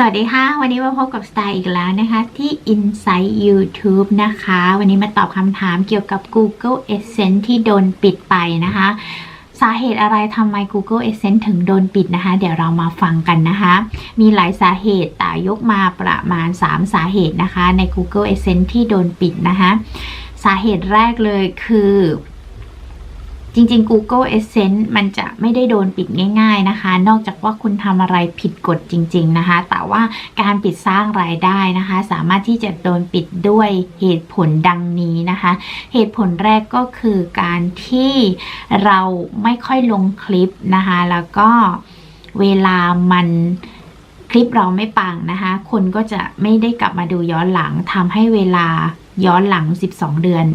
สวัสดีค่ะ วันนี้มาพบกับสไตล์อีกแล้วนะคะที่ Insight YouTube นะคะ วันนี้มาตอบคำถามเกี่ยวกับ Google Essence ที่โดนปิดไปนะคะ สาเหตุอะไรทำไม Google Essence ถึงโดนปิดนะคะ เดี๋ยวเรามาฟังกันนะคะ มีหลายสาเหตุแต่ยกมาประมาณ 3 สาเหตุนะคะ ใน Google Essence ที่โดนปิดนะคะ สาเหตุแรกเลยคือ จริงๆ Google Essence มันจะไม่ได้โดนปิดง่าย ๆนะคะ นอกจากว่าคุณทำอะไรผิดกฎจริง ๆนะคะ แต่ว่าการปิดสร้างรายได้นะคะ สามารถที่จะโดนปิดด้วยเหตุผลดังนี้นะคะ เหตุผลแรกก็คือการที่เราไม่ค่อยลงคลิปนะคะ แล้วก็เวลามันคลิปเราไม่ปังนะคะ คนก็จะไม่ได้กลับมาดูย้อนหลังทำให้เวลาย้อนหลัง 12 เดือน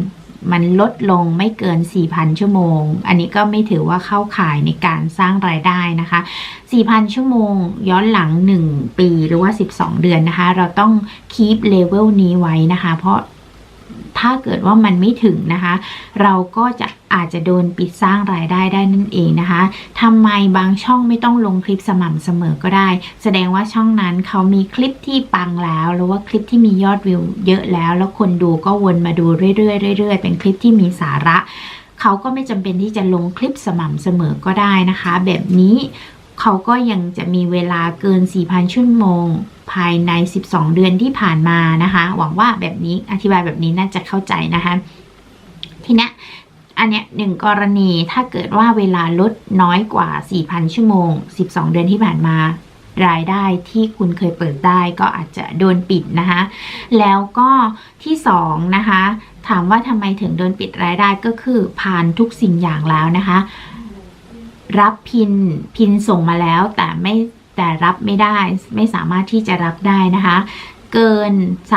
มันลดลงไม่เกิน 4,000 ชั่วโมง อันนี้ก็ไม่ถือว่าเข้าข่ายในการสร้างรายได้นะคะ 4,000 ชั่วโมง ย้อนหลัง 1 ปีหรือว่า 12 เดือนนะคะ เราต้องคีปเลเวลนี้ไว้นะคะ เพราะถ้าเกิดว่ามันไม่ถึงนะคะ เราก็จะ อาจจะโดนปิดสร้างรายได้ได้นั่นเองนะคะทำไมบางช่องไม่ต้องลงคลิปสม่ำเสมอก็ได้ แสดงว่าช่องนั้นเขามีคลิปที่ปังแล้วหรือว่าคลิปที่มียอดวิวเยอะแล้ว แล้วคนดูก็วนมาดูเรื่อยๆเรื่อยๆเป็นคลิปที่มีสาระ เขาก็ไม่จำเป็นที่จะลงคลิปสม่ำเสมอก็ได้นะคะ แบบนี้เขาก็ยังจะมีเวลาเกิน 4,000 ชั่วโมง ภายใน 12 เดือนที่ผ่านมานะคะ หวังว่าแบบนี้อธิบายแบบนี้น่าจะเข้าใจนะคะ ทีนี้ อันเนี้ยหนึ่งกรณีถ้าเกิดว่าเวลาลดน้อยกว่า 4,000 ชั่วโมง 12 เดือนที่ผ่านมา รายได้ที่คุณเคยเปิดได้ก็อาจจะโดนปิดนะคะ แล้วก็ที่สองนะคะ ถามว่าทำไมถึงโดนปิดรายได้ก็คือผ่านทุกสิ่งอย่างแล้วนะคะ รับพินพินส่งมาแล้วแต่ไม่แต่รับไม่ได้ไม่สามารถที่จะรับได้นะคะ เกิน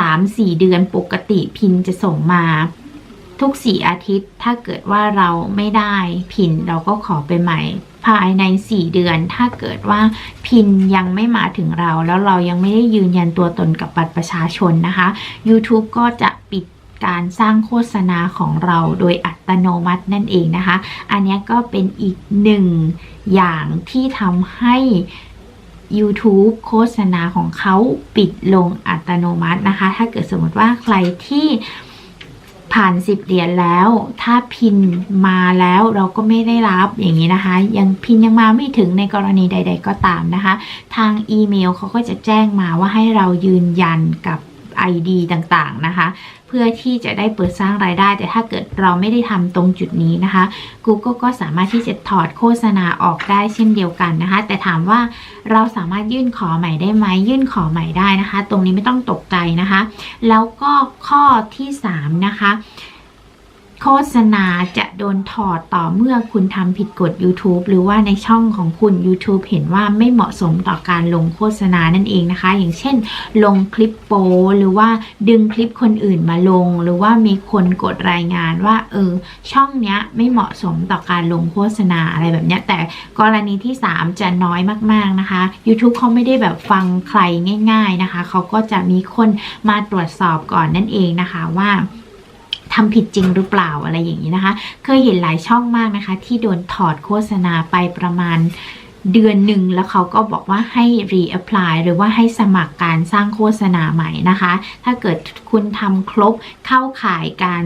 3-4 เดือนปกติพินจะส่งมา ทุก4อาทิตย์ ถ้าเกิดว่าเราไม่ได้พินเราก็ขอไปใหม่ ภายใน 4 เดือน ถ้าเกิดว่าพินยังไม่มาถึงเรา แล้วเรายังไม่ได้ยืนยันตัวตนกับบัตรประชาชนนะคะ YouTube ก็จะปิดการสร้างโฆษณาของเราโดยอัตโนมัตินั่นเองนะคะ อันนี้ก็เป็นอีกหนึ่งอย่างที่ทำให้ YouTube โฆษณาของเขาปิดลงอัตโนมัตินะคะ ถ้าเกิดสมมติว่าใครที่ ผ่าน10เหรียญแล้ว ถ้าพินมาแล้วเราก็ไม่ได้รับอย่างนี้นะคะ ยังพินยังมาไม่ถึงในกรณีใด ๆ ก็ตามนะคะ ทางอีเมลเขาก็จะแจ้งมาว่าให้เรายืนยันกับ ID ต่างๆนะคะ เพื่อที่จะได้เปิดสร้างรายได้ แต่ถ้าเกิดเราไม่ได้ทำตรงจุดนี้นะคะ Google ก็สามารถที่จะถอดโฆษณาออกได้เช่นเดียวกันนะคะ แต่ถามว่าเราสามารถยื่นขอใหม่ได้ไหมยื่นขอใหม่ได้นะคะ ตรงนี้ไม่ต้องตกใจนะคะ แล้วก็ข้อที่ 3 นะคะ โฆษณาจะโดนถอดต่อเมื่อคุณทำผิดกฎ YouTube หรือว่าในช่องของคุณ YouTube เห็นว่าไม่เหมาะสมต่อการลงโฆษณานั่นเองนะคะ อย่างเช่น ลงคลิปโป หรือว่าดึงคลิปคนอื่นมาลง หรือว่ามีคนกดรายงานว่า เออ ช่องเนี้ยไม่เหมาะสมต่อการลงโฆษณาอะไรแบบเนี้ย แต่กรณีที่ 3 จะน้อยมากๆนะคะ YouTube เขาไม่ได้แบบฟังใครง่าย ๆนะคะ เขาก็จะมีคนมาตรวจสอบก่อนนั่นเองนะคะว่า ทำผิดจริงหรือเปล่าอะไรอย่างนี้นะคะ เคยเห็นหลายช่องมากนะคะ ที่โดนถอดโฆษณาไปประมาณ เดือนหนึ่งแล้วเขาก็บอกว่าให้ reapply หรือว่าให้สมัครการสร้างโฆษณาใหม่นะคะ ถ้าเกิดคุณทำครบเข้าข่ายการ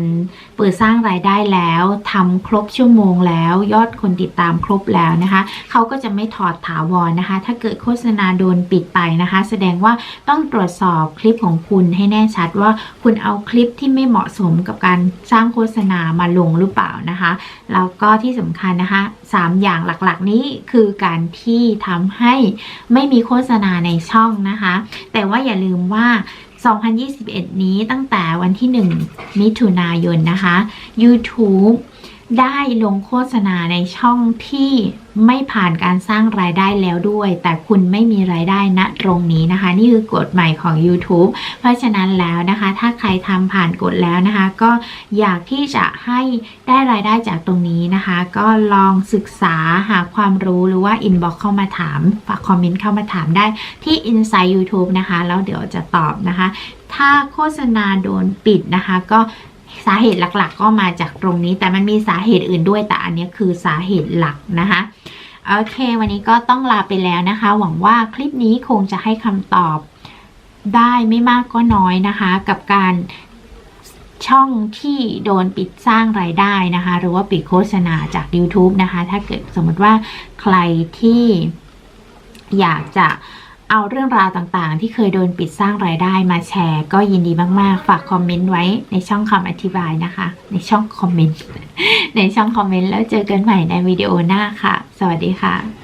เปิดสร้างรายได้แล้วทำครบชั่วโมงแล้ว ยอดคนติดตามครบแล้วนะคะ เขาก็จะไม่ถอดถาวรนะคะ ถ้าเกิดโฆษณาโดนปิดไปนะคะ แสดงว่าต้องตรวจสอบคลิปของคุณให้แน่ชัดว่าคุณเอาคลิปที่ไม่เหมาะสมกับการสร้างโฆษณามาลงหรือเปล่านะคะแล้วก็ที่สำคัญนะคะ 3 อย่างหลักๆ นี้คือการที่ทำให้ไม่มีโฆษณาในช่องนะคะ แต่ว่าอย่าลืมว่า 2021 นี้ตั้งแต่วันที่ 1 มิถุนายนนะคะ YouTube ได้ลงโฆษณาในช่องที่ไม่ผ่านการสร้างรายได้แล้วด้วย แต่คุณไม่มีรายได้ณตรงนี้นะคะ นี่คือกฎใหม่ของ YouTube เพราะฉะนั้นแล้วนะคะ ถ้าใครทำผ่านกฎแล้วนะคะ ก็อยากที่จะให้ได้รายได้จากตรงนี้นะคะ ก็ลองศึกษาหาความรู้หรือว่า inbox เข้ามาถามฝากคอมเมนต์เข้ามาถามได้ที่ Inside YouTube นะคะ แล้วเดี๋ยวจะตอบนะคะ ถ้าโฆษณาโดนปิดนะคะ ก็ สาเหตุหลักๆ ก็มาจากตรงนี้ แต่มันมีสาเหตุอื่นด้วย แต่อันนี้คือสาเหตุหลักนะคะโอเค วันนี้ก็ต้องลาไปแล้วนะคะ หวังว่าคลิปนี้คงจะให้คำตอบได้ไม่มากก็น้อยนะคะ กับการช่องที่โดนปิดสร้างรายได้นะคะ หรือว่าปิดโฆษณาจาก YouTube นะคะ ถ้าเกิดสมมติว่าใครที่อยากจะ เอาเรื่องราวต่างๆ ที่เคยโดนปิดสร้างรายได้มาแชร์ ก็ยินดีมากๆ ฝากคอมเมนต์ไว้ในช่องคำอธิบายนะคะ ในช่องคอมเมนต์ในช่องคอมเมนต์แล้วเจอกันใหม่ในวิดีโอหน้าค่ะ สวัสดีค่ะ